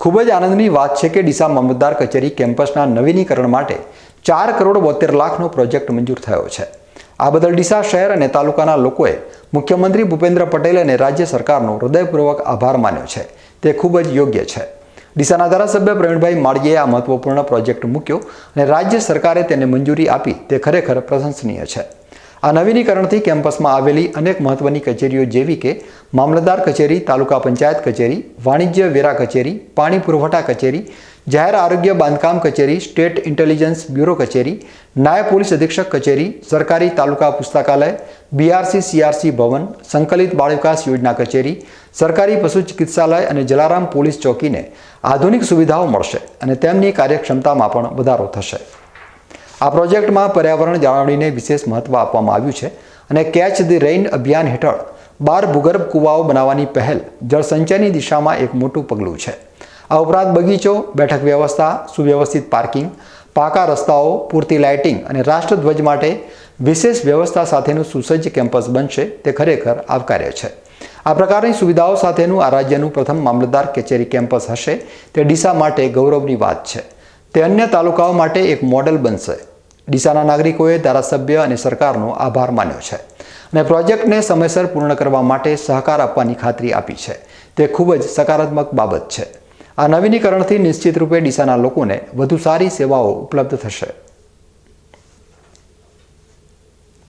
ખૂબ જ આનંદની વાત છે કે ડીસા મામલતદાર કચેરી કેમ્પસના નવીનીકરણ માટે ચાર કરોડ બોતેર લાખનો પ્રોજેક્ટ મંજૂર થયો છે. આ બદલ ડીસા શહેર અને તાલુકાના લોકોએ મુખ્યમંત્રી ભૂપેન્દ્ર પટેલ અને રાજ્ય સરકારનો હૃદયપૂર્વક આભાર માન્યો છે. તે ખૂબ જ યોગ્ય છે. ડીસાના ધારાસભ્ય પ્રવીણભાઈ માળીએ આ મહત્વપૂર્ણ પ્રોજેક્ટ મૂક્યો અને રાજ્ય સરકારે તેને મંજૂરી આપી તે ખરેખર પ્રશંસનીય છે. આ નવીનીકરણથી કેમ્પસમાં આવેલી અનેક મહત્વની કચેરીઓ જેવી કે મામલતદાર કચેરી, તાલુકા પંચાયત કચેરી, વાણિજ્ય વેરા કચેરી, પાણી પુરવઠા કચેરી, જાહેર આરોગ્ય બાંધકામ કચેરી, સ્ટેટ ઇન્ટેલિજન્સ બ્યુરો કચેરી, નાયબ પોલીસ અધિક્ષક કચેરી, સરકારી તાલુકા પુસ્તકાલય બીઆરસી સીઆરસી ભવન, સંકલિત બાળ વિકાસ યોજના કચેરી, સરકારી પશુ ચિકિત્સાલય અને જલારામ પોલીસ ચોકીને આધુનિક સુવિધાઓ મળશે અને તેમની કાર્યક્ષમતામાં પણ વધારો થશે. આ પ્રોજેક્ટમાં પર્યાવરણ જાળવણીને વિશેષ મહત્વ આપવામાં આવ્યું છે અને કેચ ધી રેઇન અભિયાન હેઠળ બાર ભૂગર્ભ કૂવાઓ બનાવવાની પહેલ જળસંચયની દિશામાં એક મોટું પગલું છે. આ ઉપરાંત બગીચો, બેઠક વ્યવસ્થા, સુવ્યવસ્થિત પાર્કિંગ, પાકા રસ્તાઓ, પૂરતી લાઇટિંગ અને રાષ્ટ્રધ્વજ માટે વિશેષ વ્યવસ્થા સાથેનું સુસજ્જ કેમ્પસ બનશે તે ખરેખર આવકાર્ય છે. આ પ્રકારની સુવિધાઓ સાથેનું આ રાજ્યનું પ્રથમ મામલતદાર કચેરી કેમ્પસ હશે તે ડીસા માટે ગૌરવની વાત છે. તે અન્ય તાલુકાઓ માટે એક મોડેલ બનશે. ડીસાના નાગરિકોએ ધારાસભ્ય અને સરકારનો આભાર માન્યો છે અને પ્રોજેક્ટને સમયસર પૂર્ણ કરવા માટે સહકાર આપવાની ખાતરી આપી છે. તે ખૂબ જ સકારાત્મક બાબત છે. આ નવીનીકરણથી નિશ્ચિત રૂપે ડીસાના લોકોને વધુ સારી સેવાઓ ઉપલબ્ધ થશે.